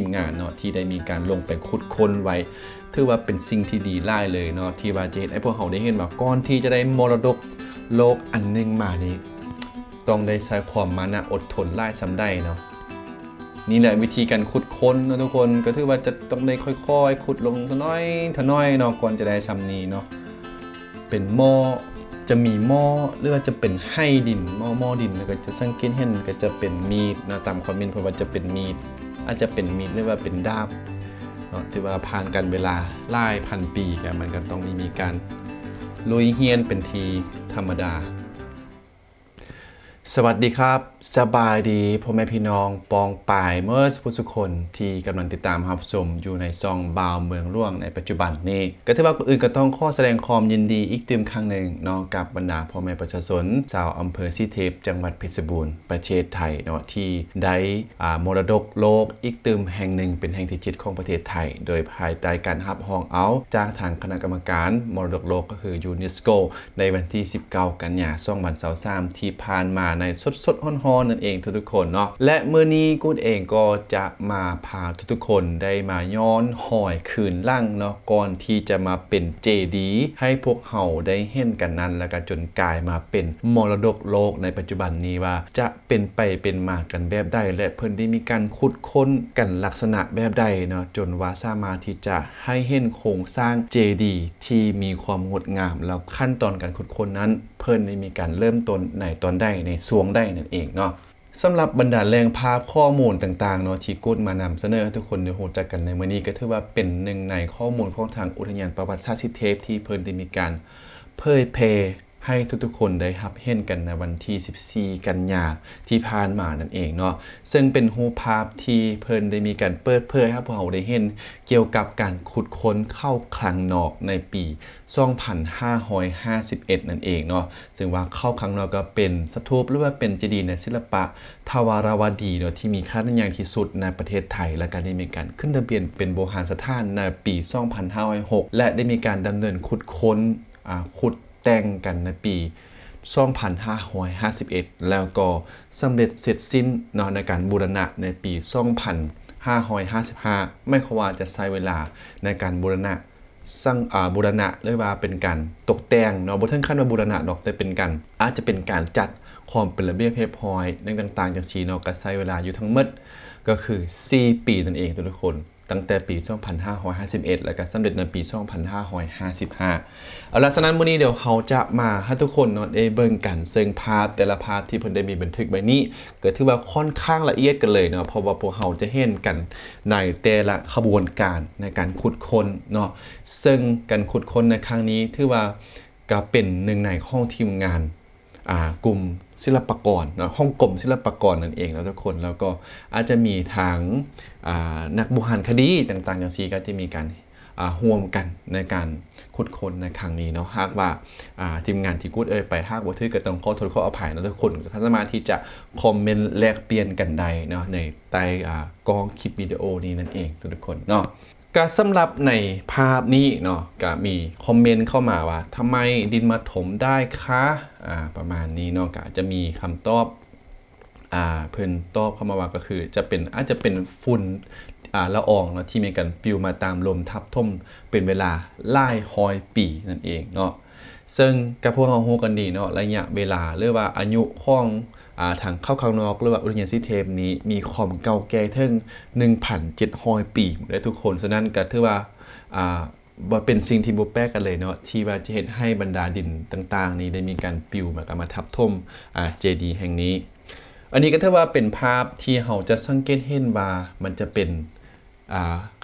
ทีมงานเนาะที่ได้มีการลงไปขุดค้นไว้ ถือว่าเป็นสิ่งที่ดีไล่เลยเนาะที่ว่าจะเห็นไอ้พวกเขาได้เห็นว่าก่อนที่จะได้มรดกโลกอันหนึงมานี่ต้องได้ใช้ความมานะอดทนไล่สำได้เนาะนี่แหละวิธีการขุดค้นเนาะทุกคนก็ถือว่าจะต้องได้ค่อยๆ ขุดลงทน้อยทน้อยเนาะก่อนจะได้ซำนี้เนาะเป็นหม้อจะมีหม้อหรือว่าจะเป็นให้ดินหม้อหม้อดินแล้วก็จะสังเกตเห็นก็จะเป็นมีดนะตามคอมเมนต์เพราะว่าจะเป็นมีด อาจจะเป็นมีดหรือว่าเป็นดาบเนาะที่ว่าผ่านกันเวลาหลายพันปีกันมันก็ต้องมีมีการลุยเฮียนเป็นทีธรรมดา สวัสดีครับ สบายดีพ่อแม่พี่น้องปองปายเมื่อผู้สุคนที่กำลังติดตามรับชมอยู่ในซองบาวเมืองร่วงในปัจจุบันนี้ก็ถือว่าก่อนอื่นก็ต้องข้อแสดงความยินดีอีกเต็มครั้งหนึ่งเนาะกับบรรดาพ่อแม่ประชาชนชาวอำเภอซีเทพ จังหวัดเพชรบูรณ์ประเทศไทยเนาะที่ได้อ่ามรดกโลกอีกเติมแห่งหนึ่งเป็นแห่งที่จ็ดของประเทศไทย โดยภายใต้การรับรองเอาจากทางคณะกรรมการมรดกโลกก็คือยูเนสโกในวันที่ 19 กันยายน2023ที่ผ่านมาในสดสดฮ้อนๆนั่นเองทุกๆคนเนาะและเมื่อนี้กูดเองก็จะมาพาทุกๆคนได้มาย้อนหอยคืนล่างเนาะก่อนที่จะมาเป็นเจดีให้พวกเขาได้เห็นกันนั้น แล้วก็จนกลายมาเป็นมรดกโลกในปัจจุบันนี้ว่า จะเป็นไปเป็นมากันแบบใดและเพิ่นได้มีการขุดค้นกันลักษณะแบบใดเนาะจนว่าสามารถที่จะให้เห็นโครงสร้างเจดีที่มีความงดงามแล้วขั้นตอนการขุดค้นนั้น เพิ่นได้มีการเริ่มต้นในตอนได้ในสวงได้นั่นเองเนาะสำหรับบรรดาแหล่งภาพข้อมูลต่างๆเนาะที่กูดมานำเสนอให้ทุกคนได้รู้จักกันในมื้อนี้ก็ถือว่าเป็นหนึ่งในข้อมูลของทางอุทยานประวัติศาสตร์ทิเทพที่เพิ่นได้มีการเผยแพร่ ให้ทุกๆ คนได้รับเห็นกันในวันที่ 14 กันยาที่ผ่านมานั่นเองเนาะซึ่งเป็นรูปภาพที่เพิ่นได้มีการเปิดเผยให้พวกเราได้เห็นเกี่ยวกับการขุดค้นเข้าคลังนอกในปี2551 นั่นเองเนาะซึ่งว่าเข้าครั้งเราก็เป็นสถูปหรือว่าเป็นเจดีย์ในศิลปะทวารวดีเนาะที่มีค่านิยมที่สุดในประเทศไทย และก็ได้มีการขึ้นทะเบียนเป็นโบราณสถานในปี 2506 และได้มีการดำเนินขุดค้นอ่าขุด แต่งกันในปี 2551 แล้วก็สำเร็จเสร็จสิ้นนาะในการบูรณะในปี 2555 ไม่ควาจะใช้เวลาในการบูรณะสร้างบูรณะเรียกว่าเป็นการตกแต่งเนาะบ่ถึงขั้นว่าบูรณะดอกแต่เป็นการอาจจะเป็นการจัดความเป็นระเบียบเรียบร้อยในต่างๆจังซี่เนาะก็ใช้เวลาอยู่ทั้งหมดก็คือ 4 ปีนั่นเองทุกคน ตั้งแต่ปี 2551 แล้วก็สำเร็จในปี 2555 เอาละฉะนั้นมื้อนี้เดี๋ยวเราจะมาให้ทุกคนเนาะได้เบิ่งกันซึ่งภาพแต่ละภาพที่เพิ่นได้มีบันทึกไว้นี้ก็ถือว่าค่อนข้างละเอียดกันเลยเนาะเพราะว่าพวกเราจะเห็นกันในแต่ละขบวนการในการขุดค้นเนาะซึ่งการขุดค้นในครั้งนี้ถือว่าก็เป็นหนึ่งในห้องทีมงานอ่ากลุ่ม ศิลปากรเนาะห้องกรมศิลปากรนั่นเองแล้วทุกคนแล้วก็อาจจะมีทางนักบุหารคดีต่างๆอย่างซีก็จะมีการอ่วมกันในการขุดค้นในครั้งนี้เนาะหากว่าทีมงานที่กูดเอ่ยไปหากว่าถือก็ต้องขอโทษขออภัยนะทุกคนก็สามารถที่จะคอมเมนต์แลกเปลี่ยนกันได้เนาะในใต้กองคลิปวิดีโอนี้นั่นเองทุกคนเนาะ ก็สำหรับในภาพนี้เนาะก็มีคอมเมนต์เข้ามาว่าทำไมดินมาถมได้คะอ่าประมาณนี้เนาะก็จะมีคำตอบอ่าเพิ่นตอบเข้ามาว่าก็คือ จะเป็นอาจจะเป็นฝุ่นอ่าละอองเนาะที่มีการปลิวมาตามลมทับถมเป็นเวลาหลายร้อยปีนั่นเองเนาะซึ่งกับพวกเราฮู้กันดีเนาะระยะเวลาหรือว่าอายุของ ทางเข้าข้างนอกหรือว่าอุทยานซิเทมนี้มีความเก่าแก่ถึง1,700 ปีและทุกคนฉะนั้นก็ถือว่าอ่าบ่เป็นสิ่งที่บ่แปลกกันเลยเนาะที่ว่าจะเห็นให้บรรดาดินต่าง ๆ นี้ได้มีการปลิวมากับมาทับถมอ่าเจดีย์แห่งนี้ อันนี้ก็ถือว่าเป็นภาพที่เราจะสังเกตเห็นว่ามันจะเป็น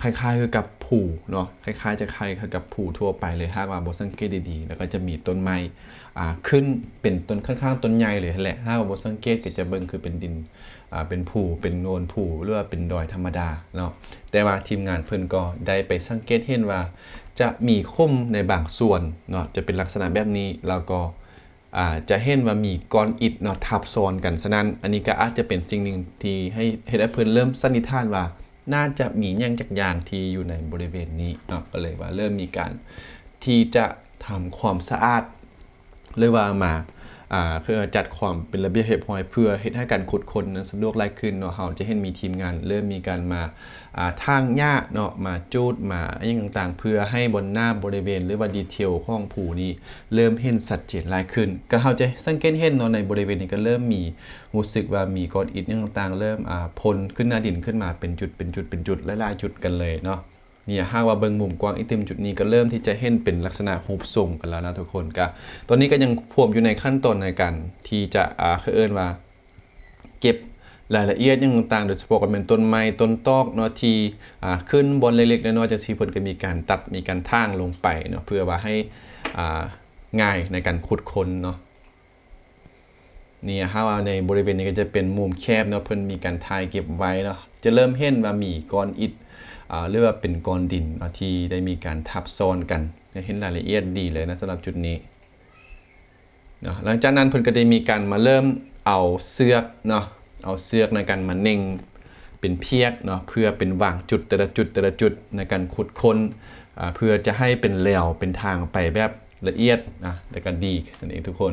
คล้ายๆคือกับผู่เนาะคล้ายๆ จะคล้ายกับผู่ทั่วไปเลยหากว่าบสังเกตดีๆ แล้วก็จะมีต้นไม้ขึ้นเป็นต้นค่อนข้างต้นใหญ่เลยแหละถ้าว่าบสังเกตก็จะเบิ่งคือเป็นดินเป็นผู่เป็นโนนผู่หรือว่าเป็นดอยธรรมดาเนาะแต่ว่าทีมงานเพิ่นก็ได้ไปสังเกตเห็นว่า จะมีคมในบางส่วนเนาะจะเป็นลักษณะแบบนี้แล้วก็จะเห็นว่ามีก้อนอิฐเนาะทับซ้อนกันฉะนั้น อันนี้ก็อาจจะเป็นสิ่งหนึ่งที่ให้เฮดให้เพิ่นเริ่มสันนิษฐานว่า น่าจะมีแย่งจักอย่างที่อยู่ในบริเวณนี้เนาะก็เลยว่าเริ่มมีการที่จะทำความสะอาดเรยว่ามา อ่าคือจัดความเป็นระเบียบเรียบร้อยเพื่อเฮ็ดให้การขุดค้นนั้นสะดวกหลายขึ้นเนาะเฮาจะเห็นมีทีมงานเริ่มมีการมาอ่าทางหญ้าเนาะมาจูดมาอหยังต่างๆ เพื่อให้บนหน้าบริเวณหรือว่าดีเทลของผูนี้เริ่มเห็นชัดเจนหลายขึ้น ก็เฮาจะสังเกตเห็นเนาะในบริเวณนี้ก็เริ่มมีรู้สึกว่ามีก้อนอิฐอหยังต่างๆ เริ่มอ่าพ่นขึ้นหน้าดินขึ้นมาเป็นจุดเป็นจุดเป็นจุดหลายๆจุดกันเลยเนาะ เนี่ยหาว่าเบิงมุมกว้างอีต็มจุดนี้ก็เริ่มที่จะเห็นเป็นลักษณะรูปทรงกันแล้วนะทุกคนก็ตอนนี้ก็ยังพวมอยู่ในขั้นตอนในการที่จะอ่าคือเอิ้นว่า เก็บรายละเอียดอหยังต่างๆโดยเฉพาะก็เป็นต้นไม้ต้นตอกเนาะที่อ่าขึ้นบนเล็กๆน้อยๆจังซี่เพิ่นก็มีการตัดมีการทางลงไปเนาะเพื่อว่าให้อ่าง่ายในการขุดค้นเนาะเนี่ยถ้าว่าในบริเวณนี้ก็จะเป็นมุมแคบเนาะเพิ่นมีการถ่ายเก็บไว้เนาะจะเริ่มเห็นว่ามีก้อนอิฐ อ่าหรือว่าเป็นก้อนดินเนาะที่ได้มีการทับซ้อนกันจะเห็นรายละเอียดดีเลยนะสำหรับจุดนี้เนาะหลังจากนั้นเพิ่นก็ได้มีการมาเริ่มเอาเสือกเนาะเอาเสือกในการมาเน่งเป็นเพียกเนาะเพื่อเป็นวางจุดแต่ละจุดแต่ละจุดในการขุดค้นเพื่อจะให้เป็นแหลวเป็นทางไปแบบละเอียดนะแต่ก็ดีนั่นเองทุกคน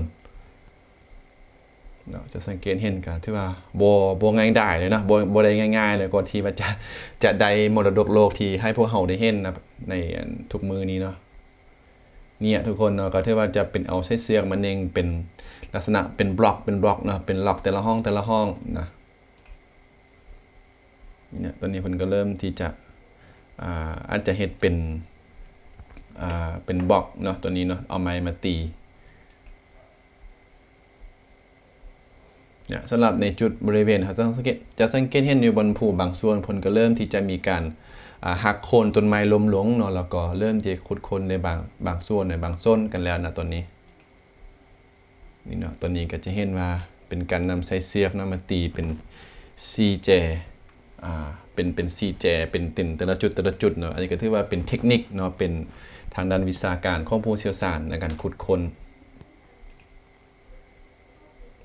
เนาะจะสังเกตเห็นกันที่ว่าบบง่ายได้เลยเนาะบ่บ่ได้ง่าย ๆ เลยก่อนที่ว่าจะจะได้มรดกโลกที่ให้พวกเฮาได้เห็นนะในทุกมือนี้เนาะเนี่ยทุกคนเนาะก็ที่ว่าจะเป็นเอาเส้นเสือกมันเองเป็นลักษณะเป็นบล็อกเป็นบล็อกเนาะเป็นล็อกแต่ละห้องแต่ละห้องนะเนี่ยตอนนี้เพิ่นก็เริ่มที่จะอาอาจจะเฮ็ดเป็นเป็นบล็อกเนาะตัวนี้เนาะเอาไม้มาตี เนี่ยสำหรับในจุดบริเวณครับจะสังเกตจะสังเกตเห็นอยู่บนภูบางส่วนผลก็เริ่มที่จะมีการหักโคนต้นไม้ล้มหลงเนาะแล้วก็เริ่มจะขุดคนในบางบางส่วนในบางส้นกันแล้วนะตอนนี้นี่เนาะตอนนี้ก็จะเห็นว่าเป็นการนำไส้เสียกนะมาตีเป็นซีแจอ่าเป็นเป็นซีแจเป็นติ่นแต่ละจุดแต่ละจุดเนาะอันนี้ก็ถือว่าเป็นเทคนิคเนาะเป็นทางด้านวิชาการข้องผู้เชี่ยวชาญในการขุดค้น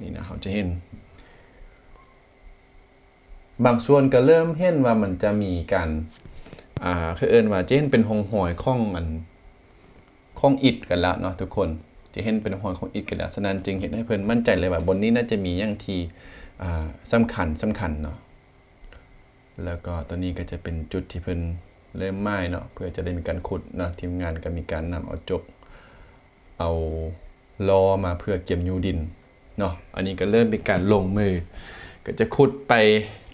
นี่นะเขาจะเห็น บางส่วนก็เริ่มเห็นว่ามันจะมีการอ่าคือเอินว่าจะเห็นเป็นหงหอยข้องอันข้องอิดกันแล้วเนาะทุกคนจะเห็นเป็นหอยของอิดกันแล้วฉะนั้นจึงเห็นให้เพิ่นมั่นใจเลยว่าบนนี้น่าจะมีอย่างที่อ่าสำคัญสำคัญเนาะแล้วก็ตัวนี้ก็จะเป็นจุดที่เพิ่นเริ่มไม้เนาะเพื่อจะได้มีการขุดเนาะทีมงานก็มีการนำเอาจกเอาล้อมาเพื่อเก็บยูดิน เนาะอันนี้ก็เริ่มเป็นการลงมือ ก็จะขุดไป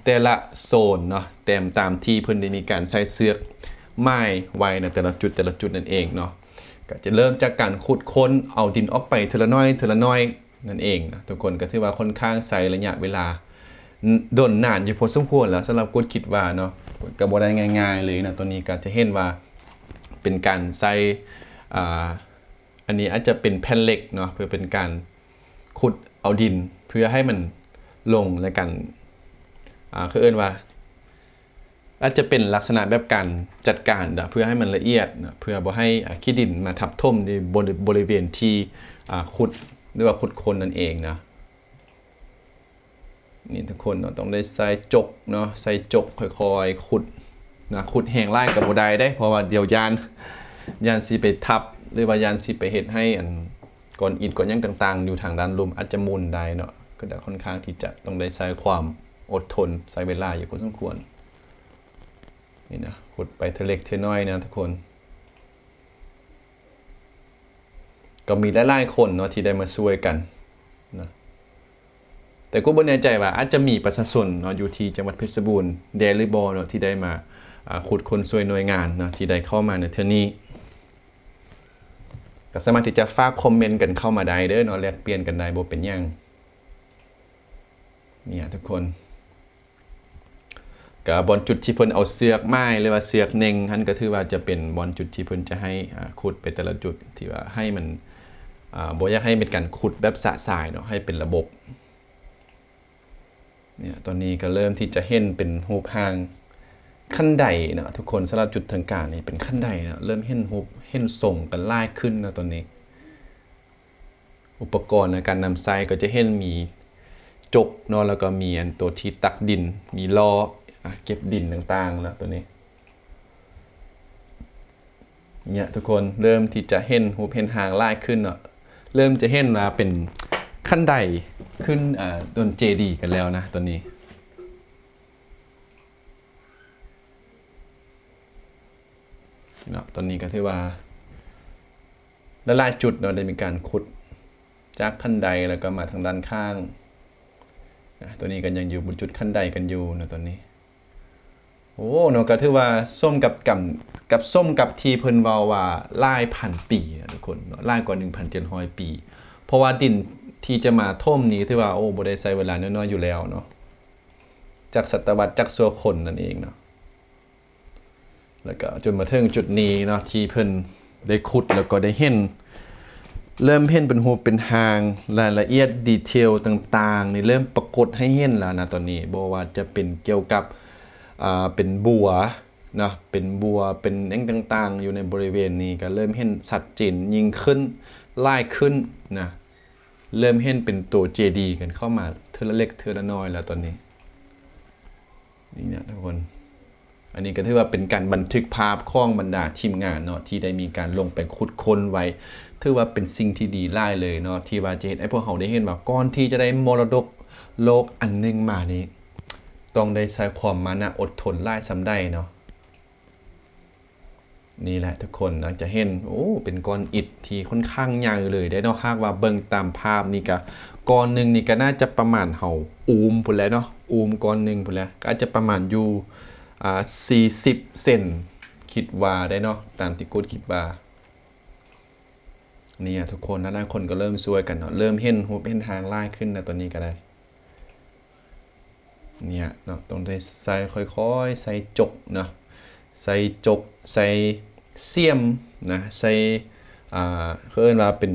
แต่ละโซนเนาะเต็มตามที่เพิ่นได้มีการใส่เสือกไม้ไว้ในแต่ละจุดแต่ละจุดนั่นเองเนาะก็จะเริ่มจากการขุดค้นเอาดินออกไปเทละน้อยเทละน้อยนั่นเองนะทุกคนก็ถือว่าค่อนข้างใช้ระยะเวลาดนนานอยู่พอสมควรแล้วสำหรับกดคิดว่าเนาะก็บ่ได้ง่าย ๆ เลยนะตัวนี้ก็จะเห็นว่าเป็นการใส่อันนี้อาจจะเป็นแผ่นเหล็กเนาะเพื่อเป็นการขุด เอาดินเพื่อให้มันลงในการอ่าคือเอิ้นว่าอาจจะเป็นลักษณะแบบการจัดการนะเพื่อให้มันละเอียดนะเพื่อบ่ให้ขี้ดินมาทับถมในบริบริเวณที่อ่าขุดหรือว่าขุดคนนั่นเองนะนี่ทุกคนเนาะต้องได้ใส่จกเนาะใส่จกค่อยๆขุดนะขุดแห้งไล่กับบ่ได้ได้เพราะว่าเดี๋ยวยานยานสิไปทับ หรือว่ายานสิไปเฮ็ดให้อัน ก้อนอิฐก้อนยังต่างๆ อยู่ทางด้านลุมอาจจะมุนได้เนาะก็จะค่อนข้างที่จะต้องได้ใช้ความอดทนใช้เวลาอยู่พอสมควรนี่นะขุดไปเทเล็กเทน้อยนะทุกคน ก็มีหลายๆคนเนาะที่ได้มาช่วยกันนะแต่ก็บ่แน่ใจว่าอาจจะมีประชาชนเนาะอยู่ที่จังหวัดเพชรบูรณ์แดนหรือบอเนาะที่ได้มาขุดคนช่วยหน่วยงานเนาะที่ได้เข้ามาในเทอนี้ ก็สามารถที่จะฝากคอมเมนต์กันเข้ามาได้เด้อเนาะแลกเปลี่ยนกันได้บ่เป็นหยังเนี่ยทุกคนกับบอลจุดที่เพิ่นเอาเสือกไม้หรือว่าเสือกเน่งท่านก็ถือว่าจะเป็นบอลจุดที่เพิ่นจะให้อ่าขุดไปแต่ละจุดที่ว่าให้มันอ่าบ่อยากให้เป็นการขุดแบบสะสายเนาะให้เป็นระบบเนี่ยตอนนี้ก็เริ่มที่จะเห็นเป็นรูปร่าง ขั้นใดนะทุกคนสำหรับจุดทางการนี่เป็นขั้นใดนะเริ่มเห็นรูปเห็นทรงกันไลายขึ้นนะตอนนี้ อุปกรณ์ในการนำไซก็จะเห็นมีจกเนาะแล้วก็มีอันตัวที่ตักดิน มีล้อเก็บดินต่างๆแล้วตัวนี้เนี่ยทุกคนเริ่มที่จะเห็นหูเห็นหางไลายขึ้นเนาะเริ่มจะเห็นว่าเป็นขั้นใดขึ้นอ่าต้นเจดีกันแล้วนะตอน เนาะตอนนี้ก็ถือว่าละลายจุดเนาะได้มีการขุดจากขั้นใดแล้วก็มาทางด้านข้างนะตัวนี้ก็ยังอยู่บนจุดขั้นใดกันอยู่เนาะตอนนี้ โอ้เนาะก็ถือว่าส้มกับกับกับส้มกับทีเพิ่นวาว่าลายพันปีนะทุกคนเนาะลายกว่า1,700 ปี เพราะว่าดินที่จะมาท่มนี้ถือว่าโอ้บ่ได้ใช้เวลาน้อยๆอยู่แล้วเนาะจากศตวรรษจากสัวคนนั่นเองเนาะ แล้วก็จนมาถึงจุดนี้เนาะที่เพิ่นได้ขุดแล้วก็ได้เห็น เริ่มเห็นเป็นหูเป็นหางรายละเอียดดีเทลต่างๆนี่เริ่มปรากฏให้เห็นแล้วนะตอนนี้บ่ว่าจะเป็นเกี่ยวกับอ่าเป็นบัวนะเป็นบัวเป็นแองต่างๆ อยู่ในบริเวณนี้ก็เริ่มเห็นชัดเจนยิ่งขึ้นลายขึ้นนะเริ่มเห็นเป็นตัว JD กันเข้ามาเทอละเล็กเทอละน้อยแล้วตอนนี้นี่เนี่ยทุกคน อันนี้ก็ถือว่าเป็นการบันทึกภาพของบรรดาทีมงานเนาะที่ได้มีการลงไปขุดค้นไว้ ถือว่าเป็นสิ่งที่ดีหล่าเลยเนาะที่ว่าจะเห็นไอ้พวกเขาได้เห็นว่าก่อนที่จะได้มรดกโลกอันหนึงมานี้ ต้องได้ใช้ความมานะอดทนหล่ายสำได้เนาะนี่แหละทุกคนนะจะเห็นโอ้เป็นก้อนอิฐที่ค่อนข้างใหญ่เลยได้เนาะหากว่าเบิ่งตามภาพนี่ก็ก้อนหนึงนี่ก็น่าจะประมาณเฮาอูมพุ่นแล้วเนาะอูมก้อนหนึงพุ่นแล้วก็อาจจะประมาณอยู่ อ่า40เซนคิดว่าได้เนาะตามที่กูดคิดว่าเนี่ยทุกคนนะหลายคนก็เริ่มช่วยกันเนาะเริ่มเห็นหูเห็นทางล่ายขึ้นนะตัวนี้ก็ได้เนี่ยเนาะต้องใส่ค่อยๆ ใส่จกเนาะใส่จกใส่เสียมนะใส่อ่าเขาเรียกว่าเป็น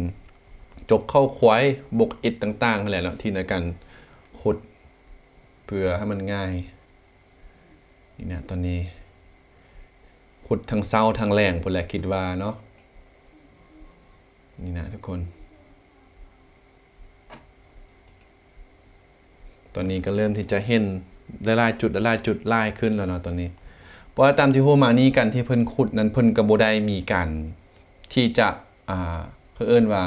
จกเข้าควายบกอิดต่างๆนั่นแหละเนาะที่ในการขุดเพื่อให้มันง่าย นี่เนี่ยตอนนี้ขุดทางเศร้าทางแรงพุ่นแหละคิดว่าเนาะนี่นะทุกคน ตอนนี้ก็เริ่มที่จะเห็นได้ลายจุดได้ลายจุดลายขึ้นแล้วเนาะตอนนี้ เพราะตามที่ฮู้มานี้กันที่เพิ่นขุดนั้นเพิ่นก็บ่ได้มีการที่จะอ่าเพิ่นเอิ้นว่า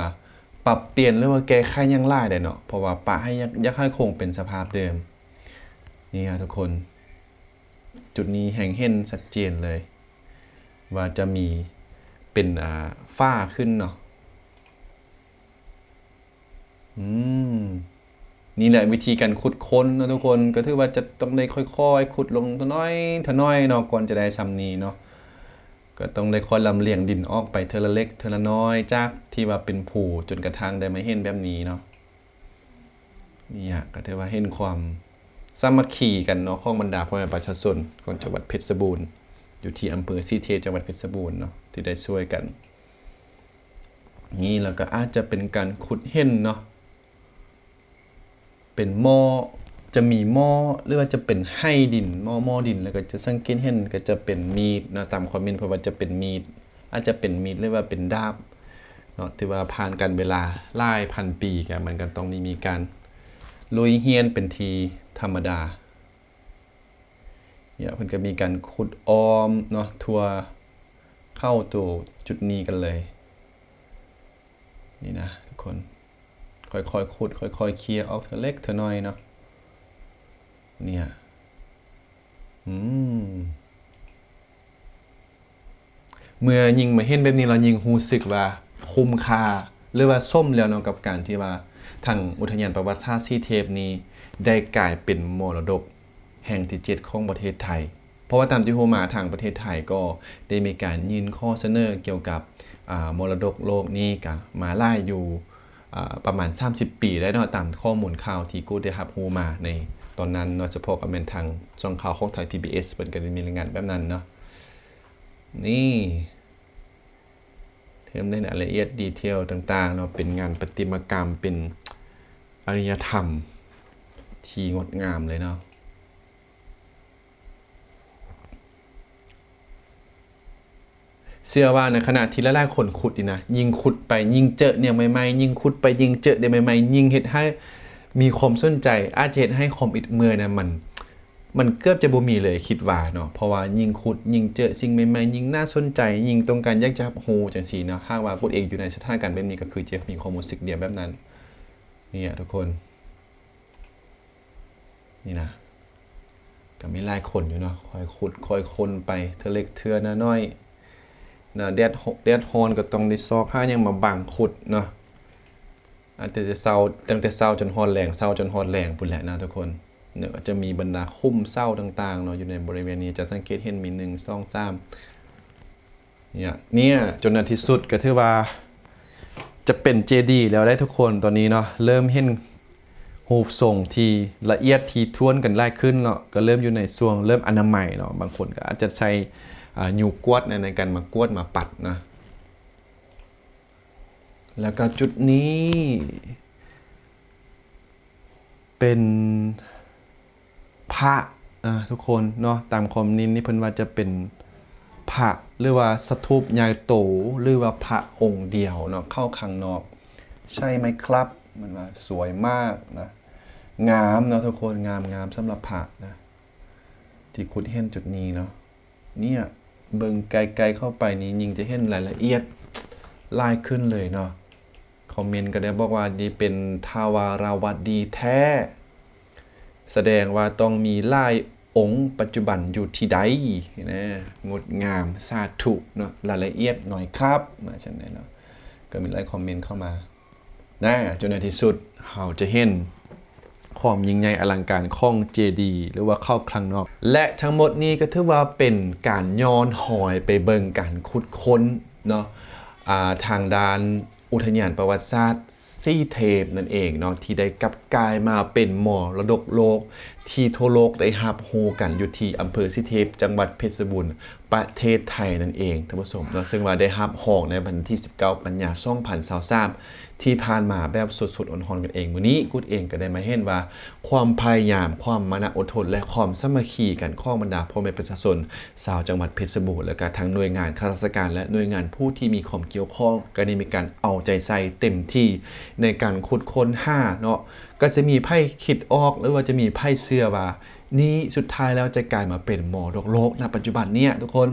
ปรับเปลี่ยนหรือว่าแก้ไขยังหลายได้เนาะเพราะว่าปะให้ยังยังให้คงเป็นสภาพเดิม นี่ฮะทุกคน จุดนี้แห่งเห็นชัดเจนเลย ว่าจะมีเป็นอ่าฝ้าขึ้นเนาะอืมนี่แหละวิธีการขุดค้นนะทุกคนก็ถือว่าจะต้องได้ค่อยๆ ขุดลงท่าน้อยเท่าน้อยเนาะก่อนจะได้ซ้ำนี้เนาะก็ต้องได้ค่อยลำเลียงดินออกไปเทละเล็กเทละน้อยจากที่ว่าเป็นผูจนกระทั่งได้มาเห็นแบบนี้เนาะนี่อะก็ถือว่าเห็นความ สามัคคีกันเนาะของบรรดาพ่อแม่ประชาชนของจังหวัดเพชรบูรณ์อยู่ที่อำเภอซีเทจังหวัดเพชรบูรณ์เนาะที่ได้ช่วยกัน นี่แล้วก็อาจจะเป็นการขุดเห็นเนาะเป็นหม้อจะมีหม้อหรือว่าจะเป็นให้ดินหม้อหม้อดิน แล้วก็จะสังเกตเห็นก็จะเป็นมีดนะตามคอมเมนต์เพราะว่าจะเป็นมีด อาจจะเป็นมีดหรือว่าเป็นดาบเนาะที่ว่าผ่านกันเวลาหลายพันปีกันมันก็ต้องมีการลุยเฮียนเป็นที ธรรมดาเนี่ยเพิ่นก็มีการขุดออมเนาะทัวเข้าตัวจุดนี้กันเลย นี่นะทุกคน ค่อยๆขุด ค่อยๆเคลียร์ออกเธอเล็กเธอน้อยเนาะเนี่ยอืมเมื่อยิงมาเห็นแบบนี้เรายิงรู้สึกว่าคุ้มค่าหรือว่าส้มแล้วเนาะกับการที่ว่าทางอุทยานประวัติศาสตร์ซีเทปนี้ ได้กลายเป็นมรดกแห่งที่เจ็ดของประเทศไทย เพราะว่าตามที่โฮมาทางประเทศไทยก็ได้มีการยินข้อเสนอเกี่ยวกับมรดกโลกนี้กับมาไล่อยู่ประมาณ 30 ปีได้เนาะตามข้อมูลข่าวที่กูได้รับรู้มาในตอนนั้นเนาะเฉพาะกับเป็นทางช่องข่าวของไทย PBS เพิ่นก็ได้มีรายงานแบบนั้นเนาะนี่เทมในรายละเอียดดีเทลต่างๆเนาะเป็นงานประติมากรรมเป็นอารยธรรม ทีงดงามเลยเนาะเชื่อว่าในขณะที่หลายๆคนขุดนี่นะยิ่งขุดไปยิ่งเจอเนี่ยใหม่ๆยิ่งขุดไปยิ่งเจอเนี่ยใหม่ๆยิ่งเฮ็ดให้มีความสนใจ อาจจะเฮ็ดให้ความอิดเมื่อนะมัน มันเกือบจะบ่มีเลยคิดว่าเนาะเพราะว่ายิ่งขุดยิ่งเจอสิ่งใหม่ๆยิ่งน่าสนใจ ยิ่งต้องการยากจะฮู้จังซี่เนาะหากว่าพูดเองอยู่ในสถานการณ์แบบนี้ก็คือเจะมีความรู้สึกเดียวแบบนั้นนี่อะทุกคน นี่นะก็มีหลายคนอยู่เนาะคอยขุดคอยคนไปเธอเล็กเทือนะน้อยนะแดดฮแดดฮอนก็ต้องได้ซอกห้ายังมาบังขุดเนาะอาจจะเศร้าตั้งแต่เศร้าจนฮอนแรงเศร้าจนฮอนแรงพุ่นแหละนะทุกคนเนี่ยจะมีบรรดาคุ้มเศร้าต่างๆเนาะอยู่ในบริเวณนี้จะสังเกตเห็นมีหนึ่งสองสามเนี่ยเนี่ยจนในที่สุดก็ถือว่า จะเป็นเจดีแล้วได้ทุกคนตอนนี้เนาะเริ่มเห็น รูปทรงที่ละเอียดทีท่วนกันไล่ขึ้นเนาะก็เริ่มอยู่ในส่วงเริ่มอนามัยเนาะบางคนก็อาจจะใช้อ่านิ้วกวดในการมากวดมาปัดนะแล้วก็จุดนี้ เป็นพระอะทุกคนเนาะตามความนินนี่เพิ่นว่าจะเป็นพระหรือว่าสถูปใหญ่โตหรือว่าพระองค์เดียวเนาะเข้าข้างนอก ใช่ไหมครับ มันว่าสวยมากนะงามเนาะทุกคนงามงามสำหรับผักนะ ที่คุดเห็นจุดนี้เนาะเนี่ยเบิ่งไกลๆเข้าไปนี้ยิงจะเห็นรายละเอียดลายขึ้นเลยเนาะคอมเมนต์ก็ได้บอกว่าดีเป็นทาวาราวัดีแท้ แสดงว่าต้องมีลายองค์ปัจจุบันอยู่ที่ใดนะงดงามสาธุเนาะรายละเอียดหน่อยครับมาจากไหนเนาะก็มีหลายคอมเมนต์เข้ามา นะจนในที่สุดเราจะเห็นความยิ่งใหญ่อลังการของเจดีหรือว่าเข้าคลังนอก และทั้งหมดนี้ก็ถือว่าเป็นการย้อนหอยไปเบิงการขุดค้นเนาะาทางด้านอุทยานประวัติศาสตร์ซี่เทพนั่นเองเนาะที่ได้กลับกลายมาเป็นมอรดกโลก ที่ทั่วโลกได้รับโฮกันอยู่ที่อำเภอสิเทพจังหวัดเพชรบูรณ์ประเทศไทยนั่นเองท่านผู้ชมเนาะซึ่งว่าได้รับหองในวันที่ 19 กันยายน2023 ที่ผ่านมาแบบสดๆอ่อนๆกันเองมื้อนี้กูดเองก็ได้มาเห็นว่า ความพยายามความมานะอดทน และความสามัคคีกันข้องบรรดาพ่อแม่ประชาชนชาวจังหวัดเพชรบูรณ์และก็ทั้งหน่วยงานข้าราชการ และหน่วยงานผู้ที่มีความเกี่ยวข้องก็ได้มีการเอาใจใส่เต็มที่ในการขุดค้นหาเนาะก็จะมีไพ่คิดออกหรือว่าจะมีไพ่เสื้อว่านี่สุดท้ายแล้วจะกลายมาเป็นหมอดกโลกณปัจจุบันเนี่ยทุกคน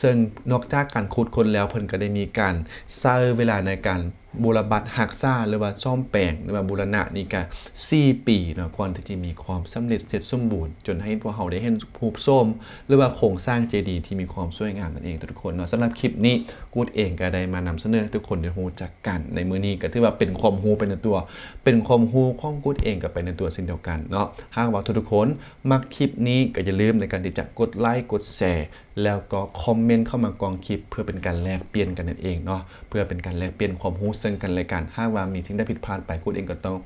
ซึ่งนอกจากการขุดคนแล้วเพิ่นก็ได้มีการเซอร์เวลาในการบูรบัตหักซ่าหรือว่าซ่อมแปลงหรือว่าบูรณะนี่กัน4ปีเนาะก่อนที่จะมีความสำเร็จเสร็จสมบูรณ์ จนให้พวกเราได้เห็นภูมิส้ม หรือว่าโครงสร้างเจดีย์ที่มีความสวยงามนั่นเองทุกคนเนาะสำหรับคลิปนี้กูดเองก็ได้มานำเสนอทุกคนได้รู้จักกันในมือนี้ก็ถือว่าเป็นความรู้ไปในตัว เป็นความรู้ของกูดเองกับไปในตัวสิ่งเดียวกันเนาะหากว่าทุกคนมักคลิปนี้ก็อย่าลืมในการที่จะกดไลค์กดแชร์แล้วก็คอมเมนต์เข้ามากองคลิป เพื่อเป็นการแลกเปลี่ยนกันนั่นเองเนาะเพื่อเป็นการแลกเปลี่ยนความรู้ซึ่งกันและกันหาว่ามีสิ่งใดผิดพลาดไปกูดเองก็ต้อง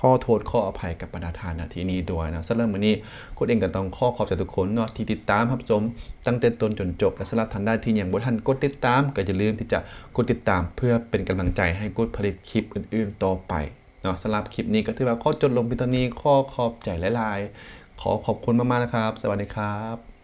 ขอโทษขออภัยกับบรรดาทานนาทีนี้ด้วยนะสำหรับวันนี้คุณเองก็ต้องขอขอบใจทุกคนเนาะที่ติดตามรับชมตั้งแต่ต้นจนจบและสำหรับท่านได้ที่ยังบ่ทันกดติดตาม ก็อย่าลืมที่จะกดติดตามเพื่อเป็นกำลังใจให้กดผลิตคลิปอื่น ๆ ต่อไปเนาะสำหรับคลิปนี้ก็ถือว่าข้อจดลงพียงเท่านี้ข้อขอบใจหลายๆขอขอบคุณมากๆนะครับ สวัสดีครับ